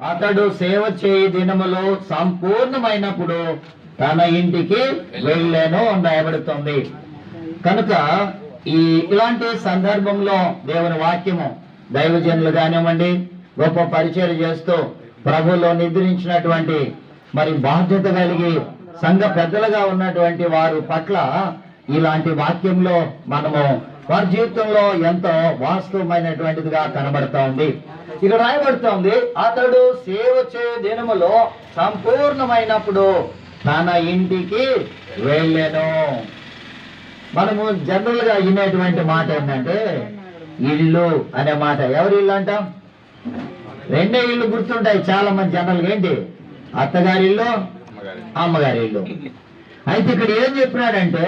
అతడు సేవ చేయి దినములో సంపూర్ణమైనప్పుడు తన ఇంటికి వెళ్ళాను అని రాయబడుతుంది. కనుక ఈ ఇలాంటి సందర్భంలో దేవుని వాక్యము దైవజనులు కానివ్వండి గొప్ప పరిచయం చేస్తూ ప్రభులో నిద్రించినటువంటి మరి బాధ్యత కలిగి సంఘ పెద్దలుగా ఉన్నటువంటి వారు పట్ల ఇలాంటి వాక్యంలో మనము వారి జీవితంలో ఎంతో వాస్తవమైనటువంటిదిగా కనబడతా ఉంది. ఇక్కడ రాయబడుతోంది అతడు సేవ చే దినములో సంపూర్ణమైనప్పుడు తన ఇంటికి వెళ్ళాను. మనము జనరల్గా వినేటువంటి మాట ఏంటంటే ఇల్లు అనే మాట. ఎవరి ఇల్లు అంటాం? రెండే ఇల్లు గుర్తుంటాయి చాలా మంది జనరల్ ఏంటి? అత్తగారి ఇల్లు అమ్మగారి ఇల్లు. అయితే ఇక్కడ ఏం చెప్పినాడంటే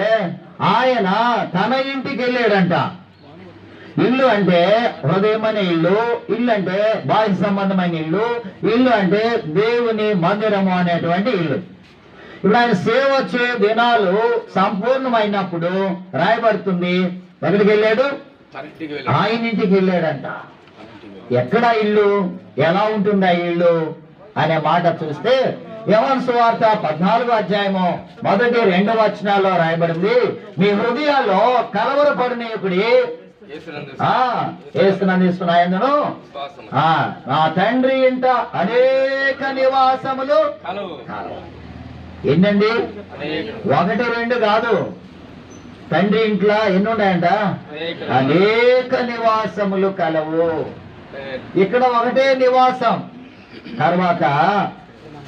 ఆయన తన ఇంటికి వెళ్ళాడంట. ఇల్లు అంటే హృదయమైన ఇల్లు ఇల్లు అంటే బాహ్య సంబంధమైన ఇల్లు ఇల్లు అంటే దేవుని మందిరము అనేటువంటి ఇల్లు. ఇప్పుడు ఆయన సేవ వచ్చే దినాలు సంపూర్ణమైనప్పుడు రాయబడుతుంది. ఎక్కడికి వెళ్ళాడు? ఆయన ఇంటికి వెళ్ళాడంట. ఎక్కడ ఇల్లు? ఎలా ఉంటుంది ఆ ఇల్లు? అనే మాట చూస్తే యవన్ సువార్త పద్నాలుగో అధ్యాయము మొదటి రెండు వచనాల్లో రాయబడింది. మీ హృదయాల్లో కలవరపడినప్పుడు ఆ ఏసునందిస్తున్నాయందును ఆ నా తండ్రి ఇంట అనేక నివాసములు. ఎన్నండి? ఒకటి రెండు కాదు. తండ్రి ఇంట్లో ఎన్ని ఉన్నాయంట అనేక. అనేక నివాసములు కలవు. ఇక్కడ ఒకటే నివాసం. తర్వాత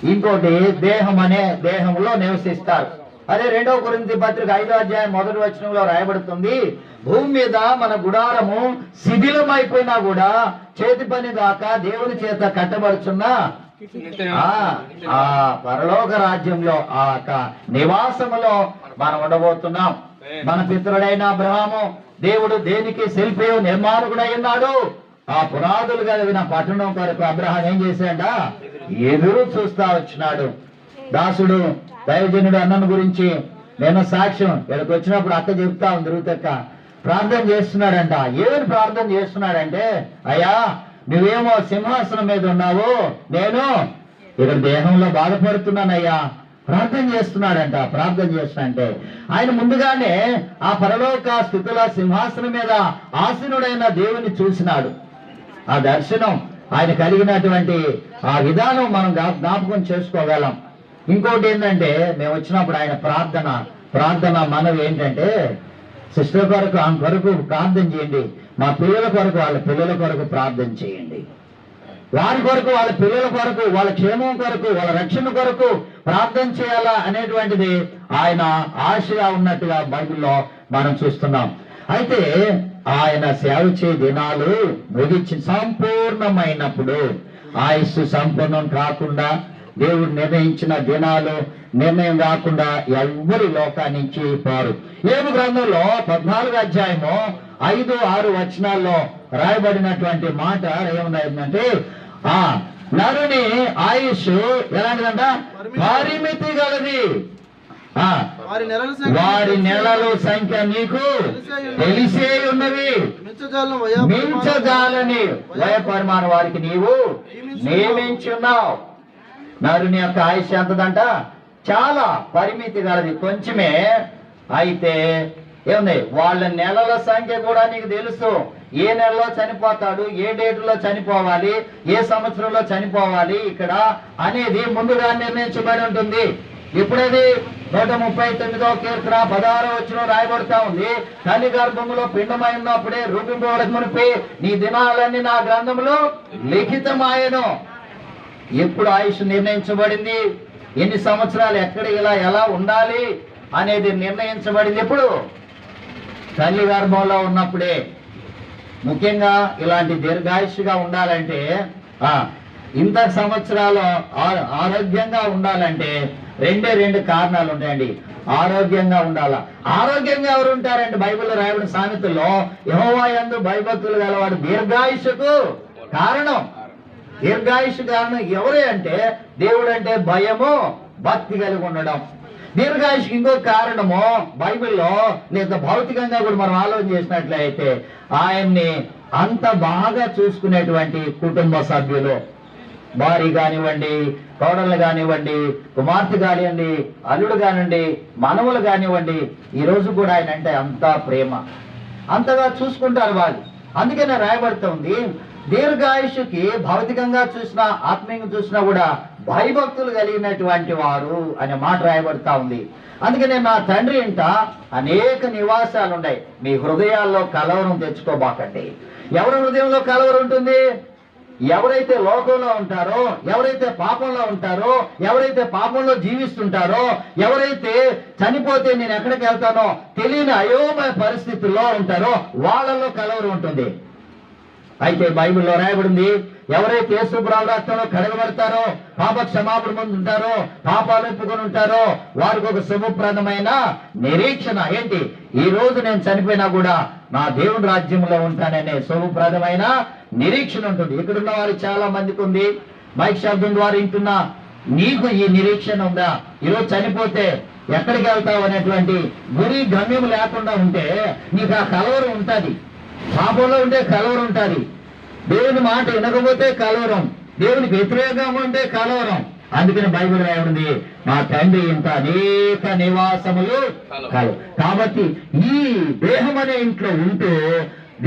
ఇంకోటి దేహం అనే దేహంలో నివసిస్తారు. అదే రెండవ గురించి పత్రిక ఐదో అధ్యాయం మొదటి వచనంలో రాయబడుతుంది. భూమి మీద మన గుడారము శిథిలమైపోయినా కూడా చేతి పని దాకా దేవుని చేత కట్టబడుచున్న ఆ ఆ పరలోక రాజ్యంలో ఆ యొక్క నివాసములో మనం ఉండబోతున్నాం. మన పితరుడైన అబ్రహాము దేవుడు దేనికి శిల్పి నిర్మాణకుడై ఉన్నాడు? ఆ పునాదులు కలిగిన పట్టణం కొరకు అబ్రహాం ఏం చేశాడ ఎదురు చూస్తా వచ్చినాడు. దాసుడు దైవజనుడు అన్నను గురించి నేను సాక్ష్యం. ఇక్కడికి వచ్చినప్పుడు అక్క చెప్తా ఉంది రూతక్క. ప్రార్థన చేస్తున్నాడంట. ఏమని ప్రార్థన చేస్తున్నాడంటే అయ్యా నువ్వేమో సింహాసనం మీద ఉన్నావు నేను ఇక్కడ దేహంలో బాధపడుతున్నానయ్యా. ప్రార్థన చేస్తున్నాడంట. ప్రార్థన చేస్తున్నాడంటే ఆయన ముందుగానే ఆ పరలోక స్థితుల సింహాసనం మీద ఆసీనుడైన దేవుని చూసినాడు. ఆ దర్శనం ఆయన కలిగినటువంటి ఆ విధానం మనం జ్ఞాపకం చేసుకోగలం. ఇంకోటి ఏంటంటే మేము వచ్చినప్పుడు ఆయన ప్రార్థన ప్రార్థన మనవి ఏంటంటే సిస్టర్ కొరకు ఆమె కొరకు ప్రార్థన చేయండి. మా పిల్లల కొరకు వాళ్ళ పిల్లల కొరకు ప్రార్థన చేయండి. వారి కొరకు వాళ్ళ పిల్లల కొరకు వాళ్ళ క్షేమం కొరకు వాళ్ళ రక్షణ కొరకు ప్రార్థన చేయాలా అనేటువంటిది ఆయన ఆశగా ఉన్నట్టుగా బైబిల్లో మనం చూస్తున్నాం. అయితే ఆయన సేవ చే దినాలు ముగించి సంపూర్ణమైనప్పుడు ఆయుస్సు సంపూర్ణం కాకుండా దేవుడు నిర్ణయించిన దినాలు నిర్ణయం కాకుండా ఎవ్వరి లోకానికి పోరు. ఏడు గ్రంథంలో పద్నాలుగు అధ్యాయము ఐదు ఆరు వచనాల్లో రాయబడినటువంటి మాట ఏముందంటే ఆ నరుని ఆయుష్ ఎలాంటిదంట? పరిమితి గలది. ఆ వారి నెలల సంఖ్య వారి నెలల సంఖ్య నీకు తెలిసే ఉన్నవి మించజాలని వయపరిమాణ వారికి నీవు నియమించున్నావు. నరుని యొక్క ఆయుష్ ఎంతదంట? చాలా పరిమితి గలది. కొంచెమే. అయితే ఏముంది? వాళ్ళ నెలల సంఖ్య కూడా నీకు తెలుసు. ఏ నెలలో చనిపోతాడు ఏ డేట్లో చనిపోవాలి ఏ సంవత్సరంలో చనిపోవాలి ఇక్కడ అనేది ముందుగా నిర్ణయించబడి ఉంటుంది. ఇప్పుడది నూట ముప్పై తొమ్మిదో కీర్తన పదహారో వచ్చిన రాయబడతా ఉంది. తల్లి గర్భములో పిండమై ఉన్నప్పుడే రూపింపబడక మునిపి నీ దినాలన్నీ నా గ్రంథములో లిఖితమాయను. ఎప్పుడు ఆయుష్ నిర్ణయించబడింది? ఎన్ని సంవత్సరాలు ఎక్కడ ఇలా ఎలా ఉండాలి అనేది నిర్ణయించబడింది ఎప్పుడు? తల్లి గర్భంలో ఉన్నప్పుడే. ముఖ్యంగా ఇలాంటి దీర్ఘాయుష్గా ఉండాలంటే ఆ ఇంత సంవత్సరాలు ఆ- ఆరోగ్యంగా ఉండాలంటే రెండే రెండు కారణాలు ఉంటాయండి. ఆరోగ్యంగా ఉండాలా. ఆరోగ్యంగా ఎవరు ఉంటారండి బైబిల్లో రాయబడిన సామెతల్లో యహోవా యందు భయభక్తులు గలవాడు దీర్ఘాయుషకు కారణం. దీర్ఘాయుష్ కారణం ఎవరే అంటే దేవుడు అంటే భయము భక్తి కలిగి ఉండడం. దీర్ఘాయుష్ ఇంకో కారణము బైబిల్లో లేదా భౌతికంగా కూడా మనం ఆలోచన చేసినట్లయితే ఆయన్ని అంత బాగా చూసుకునేటువంటి కుటుంబ సభ్యులు. భార్య కానివ్వండి కోడళ్ళు కానివ్వండి కుమార్తె కానివ్వండి అల్లుడు కానివ్వండి మనవులు కానివ్వండి ఈ రోజు కూడా ఆయన అంటే అంతా ప్రేమ. అంతగా చూసుకుంటారు వాళ్ళు. అందుకనే రాయబడుతుంది దీర్ఘాయుషుకి భౌతికంగా చూసినా ఆత్మీయంగా చూసినా కూడా భయభక్తులు కలిగినటువంటి వారు అనే మాట రాయబడతా ఉంది. అందుకనే నా తండ్రి ఇంట అనేక నివాసాలు ఉన్నాయి మీ హృదయాల్లో కలవరం తెచ్చుకోబాకండి. ఎవరి హృదయంలో కలవరం ఉంటుంది? ఎవరైతే లోకంలో ఉంటారో ఎవరైతే పాపంలో ఉంటారో ఎవరైతే పాపంలో జీవిస్తుంటారో ఎవరైతే చనిపోతే నేను ఎక్కడికి వెళ్తానో తెలియని అయోమయ పరిస్థితుల్లో ఉంటారో వాళ్ళలో కలవరం ఉంటుంది. అయితే బైబిల్లో రాయబడింది ఎవరైతే యేసుప్రావు రక్తంలో కడగబడతారో పాప క్షమాపణ పొందుంటారో ఉంటారో పాపాలు ఒప్పుకొని ఉంటారో వారికి ఒక శుభప్రదమైన నిరీక్షణ. ఏంటి? ఈ రోజు నేను చనిపోయినా కూడా నా దేవుని రాజ్యంలో ఉంటాననే శుభప్రదమైన నిరీక్షణ ఉంటుంది. ఇక్కడున్న వారు చాలా మందికి ఉంది. మైక్ శబ్దం ద్వారా వింటున్నా నీకు ఈ నిరీక్షణ ఉందా? ఈరోజు చనిపోతే ఎక్కడికి వెళ్తావు అనేటువంటి గురి గమ్యం లేకుండా ఉంటే నీకు ఆ కలవరం ఉంటుంది. పాపంలో ఉంటే కలవరం ఉంటుంది. దేవుని మాట వినకపోతే కలవరం. దేవునికి వ్యతిరేకంగా ఉంటే కలవరం. అందుకని బైబిల్ రాయబడింది మా తండ్రి ఇంత అనేక నివాసములు కలవు. కాబట్టి ఈ దేహం అనే ఇంట్లో ఉంటూ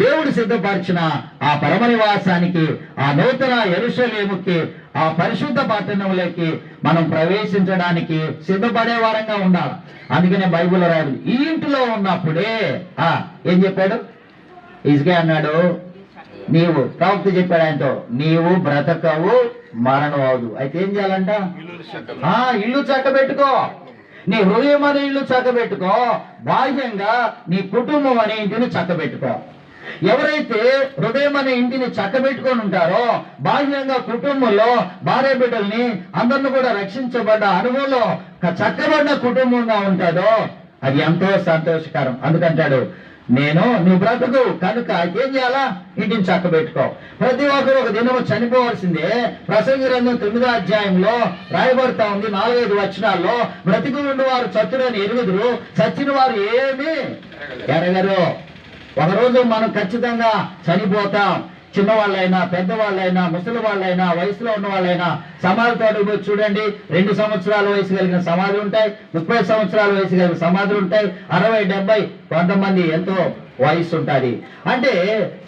దేవుడు సిద్ధపరిచిన ఆ పరమ నివాసానికి ఆ నూతన ఎరుసలేముకి ఆ పరిశుద్ధ పట్టణంలోకి మనం ప్రవేశించడానికి సిద్ధపడే వారంగా ఉండాలి. అందుకనే బైబిల్ రాయబడింది ఈ ఇంటిలో ఉన్నప్పుడే ఆ ఏం చెప్పాడు? ఇసుకే అన్నాడు. నీవు ప్రవక్త చెప్పాడు ఆయనతో నీవు బ్రతకవు మరణం అవదు. అయితే ఏం చేయాలంట? ఇల్లు చక్కబెట్టుకో నీ హృదయం అనే ఇల్లు చక్కబెట్టుకో బాహ్యంగా నీ కుటుంబం అనే ఇంటిని చక్కబెట్టుకో ఎవరైతే హృదయం అనే ఇంటిని చక్కబెట్టుకొని ఉంటారో బాహ్యంగా కుటుంబంలో భార్య బిడ్డల్ని అందరిని కూడా రక్షించబడ్డ అనుభవంలో చక్కబడిన కుటుంబంగా ఉంటాడో అది ఎంతో సంతోషకరం. అందుకంటాడు నేను నువ్వు బ్రతుకు. కనుక ఏం చేయాలా? ఇంటిని చక్కబెట్టుకో ప్రతి ఒక్కరు ఒక దినము చనిపోవాల్సిందే. ప్రసంగి గ్రంథం తొమ్మిదో అధ్యాయంలో రాయబడతా ఉంది నాలుగైదు వచనాల్లో. బ్రతికి ఉండి వారు చచ్చుడని ఎరుగుదురు చచ్చిన వారు ఏమి ఎరగరు. ఒకరోజు మనం ఖచ్చితంగా చనిపోతాం. చిన్నవాళ్ళైనా పెద్దవాళ్ళైనా ముసలి వాళ్ళైనా వయసులో ఉన్న వాళ్ళైనా సమాధితో చూడండి. రెండు సంవత్సరాల వయసు కలిగిన సమాధులు ఉంటాయి ముప్పై సంవత్సరాల వయసు కలిగిన సమాధులు ఉంటాయి. అరవై డెబ్బై కొంతమంది ఎంతో వయసు ఉంటుంది. అంటే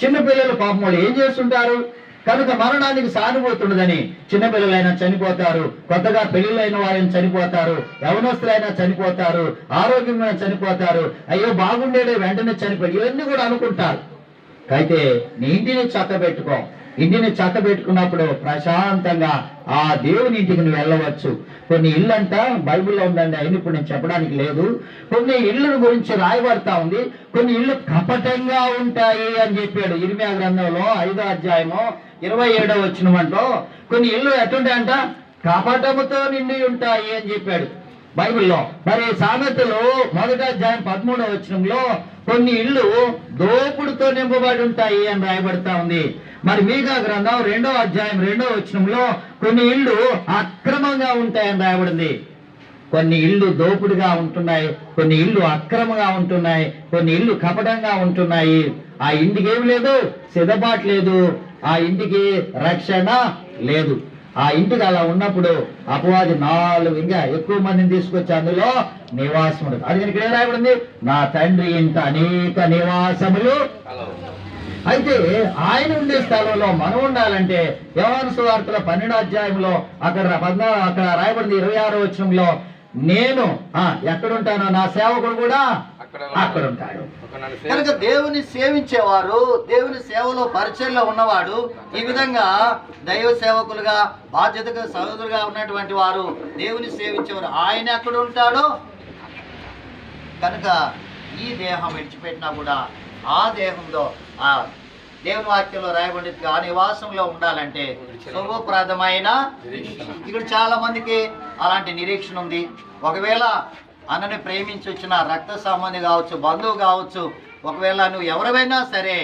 చిన్నపిల్లలు పాపం వాళ్ళు ఏం చేస్తుంటారు? కనుక మరణానికి సానుభూతుండదని చిన్నపిల్లలైనా చనిపోతారు. కొత్తగా పెళ్ళిళ్ళైన వారైనా చనిపోతారు. యవనస్తులైనా చనిపోతారు. ఆరోగ్యమైన చనిపోతారు. అయ్యో బాగుండేడే వెంటనే చనిపోయి ఇవన్నీ కూడా అనుకుంటారు. అయితే నీ ఇంటిని చక్కబెట్టుకో. ఇంటిని చక్కబెట్టుకున్నప్పుడు ప్రశాంతంగా ఆ దేవుని ఇంటికి నువ్వు వెళ్ళవచ్చు. కొన్ని ఇల్లు అంట బైబిల్లో ఉందండి అయిన ఇప్పుడు నేను చెప్పడానికి లేదు. కొన్ని ఇళ్ళ గురించి రాయబడతా ఉంది. కొన్ని ఇళ్ళు కపటంగా ఉంటాయి అని చెప్పాడు ఇరిమియా గ్రంథంలో ఐదో అధ్యాయము ఇరవై ఏడో వచ్చినమంటో కొన్ని ఇళ్ళు ఎట్టుంటాయంట కపటముతో నిండి ఉంటాయి అని చెప్పాడు బైబిల్లో. మరి సామెతలు మొదటి అధ్యాయం పదమూడవ వచనంలో కొన్ని ఇళ్ళు దోపుడుతో నింపబడి ఉంటాయి అని రాయబడతా ఉంది. మరి మీగా గ్రంథం రెండో అధ్యాయం రెండో వచనంలో కొన్ని ఇళ్ళు అక్రమంగా ఉంటాయని రాయబడింది. కొన్ని ఇళ్ళు దోపుడుగా ఉంటున్నాయి కొన్ని ఇళ్ళు అక్రమంగా ఉంటున్నాయి కొన్ని ఇళ్ళు కపటంగా ఉంటున్నాయి. ఆ ఇంటికి ఏమి లేదు సిద్ధపాటు లేదు. ఆ ఇంటికి రక్షణ లేదు. ఆ ఇంటికి అలా ఉన్నప్పుడు అపవాది నాలుగు ఇంకా ఎక్కువ మందిని తీసుకొచ్చి అందులో నివాసం ఉండదు అది ఇక్కడ ఏం రాయబడింది? నా తండ్రి ఇంట అనేక నివాసములు. అయితే ఆయన ఉండే స్థలంలో మనం ఉండాలంటే యోహాను సువార్తల పన్నెండు అధ్యాయంలో అక్కడ పద్నా అక్కడ రాయబడింది ఇరవై ఆరో వచనంలో నేను ఎక్కడుంటానో నా సేవకుడు కూడా అక్కడ ఉంటాడు కనుక దేవుని సేవించేవారు దేవుని సేవలో పరిచయంలో ఉన్నవాడు ఈ విధంగా దైవ సేవకులుగా బాధ్యతగా సహోదరుగా ఉన్నటువంటి వారు దేవుని సేవించేవారు. ఆయన ఎక్కడ ఉంటాడో? కనుక ఈ దేహం విడిచిపెట్టినా కూడా ఆ దేహంలో ఆ దేవుని వాక్యంలో రాయబడింది ఆ నివాసంలో ఉండాలంటే శుభప్రదమైన ఇక్కడ చాలా మందికి అలాంటి నిరీక్షణ ఉంది. ఒకవేళ అన్నని ప్రేమించి వచ్చిన రక్త సంబంధి కావచ్చు బంధువు కావచ్చు ఒకవేళ నువ్వు ఎవరివైనా సరే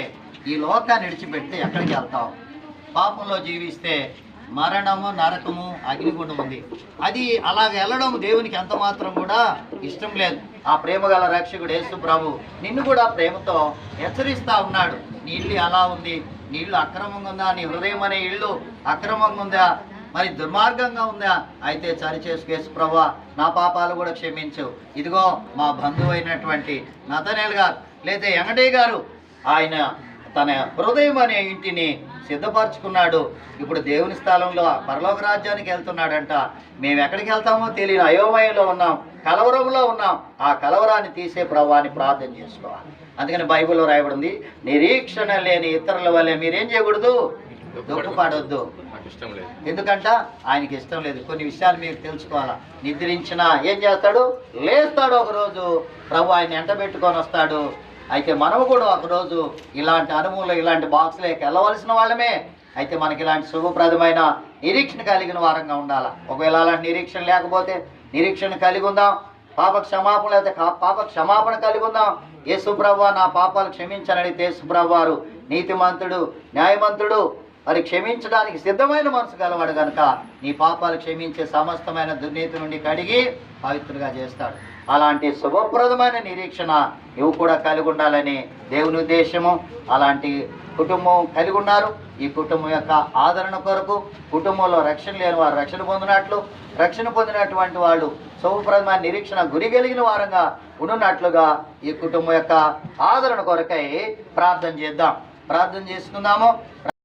ఈ లోకాన్ని విడిచిపెడితే ఎక్కడికి వెళ్తావు? పాపంలో జీవిస్తే మరణము నరకము అగ్నిగుండం ఉంది. అది అలాగ వెళ్ళడం దేవునికి ఎంత మాత్రం కూడా ఇష్టం లేదు. ఆ ప్రేమ గల రక్షకుడు యేసు ప్రభు నిన్ను కూడా ప్రేమతో హెచ్చరిస్తా ఉన్నాడు. నీ ఇల్లు అలా ఉంది? నీ ఇల్లు అక్రమంగా ఉందా? నీ హృదయం అనే ఇల్లు అక్రమంగా ఉందా? మరి దుర్మార్గంగా ఉందా? అయితే సరి చేసుకేసు ప్రభా నా పాపాలు కూడా క్షమించు. ఇదిగో మా బంధువు అయినటువంటి నతనేల్ గారు లేదా వెంకటయ్య గారు ఆయన తన హృదయం అనే ఇంటిని సిద్ధపరచుకున్నాడు. ఇప్పుడు దేవుని స్థలంలో పరలోక రాజ్యానికి వెళ్తున్నాడంట. మేము ఎక్కడికి వెళ్తామో తెలియని అయోమయంలో ఉన్నాం కలవరంలో ఉన్నాం. ఆ కలవరాన్ని తీసే ప్రభావాన్ని ప్రార్థన చేసుకోవాలి. అందుకని బైబిల్లో రాయబడింది నిరీక్షణ లేని ఇతరుల వల్లే మీరేం చేయకూడదు? దుఃఖపడొద్దు నాకు ఇష్టం లేదు. ఎందుకంట? ఆయనకి ఇష్టం లేదు. కొన్ని విషయాలు మీరు తెలుసుకోవాలా? నిద్రించిన ఏం చేస్తాడు? లేస్తాడు ఒకరోజు. ప్రభు ఆయన ఎంట పెట్టుకొని వస్తాడు. అయితే మనము కూడా ఒకరోజు ఇలాంటి అనుభవంలో ఇలాంటి బాక్స్లోకి వెళ్ళవలసిన వాళ్ళమే. అయితే మనకి ఇలాంటి శుభప్రదమైన నిరీక్షణ కలిగిన వారంగా ఉండాలా? ఒకవేళ అలాంటి నిరీక్షణ లేకపోతే నిరీక్షణ కలిగి ఉందాం. పాప క్షమాపణ లేకపోతే పాప క్షమాపణ కలిగి ఉందాం యేసుప్రభు నా పాపాలు క్షమించని అడిగితే నీతిమంతుడు న్యాయమంతుడు మరి క్షమించడానికి సిద్ధమైన మనసు గలవాడు కనుక నీ పాపాలు క్షమించే సమస్తమైన దుర్నీతి నుండి కడిగి పవిత్రుగా చేస్తాడు. అలాంటి శుభప్రదమైన నిరీక్షణ ఇవి కూడా కలిగి ఉండాలని దేవుని ఉద్దేశము. అలాంటి కుటుంబం కలిగి ఉన్నారు. ఈ కుటుంబం యొక్క ఆదరణ కొరకు కుటుంబంలో రక్షణ లేని వారు రక్షణ పొందినట్లు రక్షణ పొందినటువంటి వాళ్ళు శుభప్రదమైన నిరీక్షణ గురి కలిగిన వారంగా ఉన్నట్లుగా ఈ కుటుంబం యొక్క ఆదరణ కొరకై ప్రార్థన చేద్దాం. ప్రార్థన చేసుకుందాము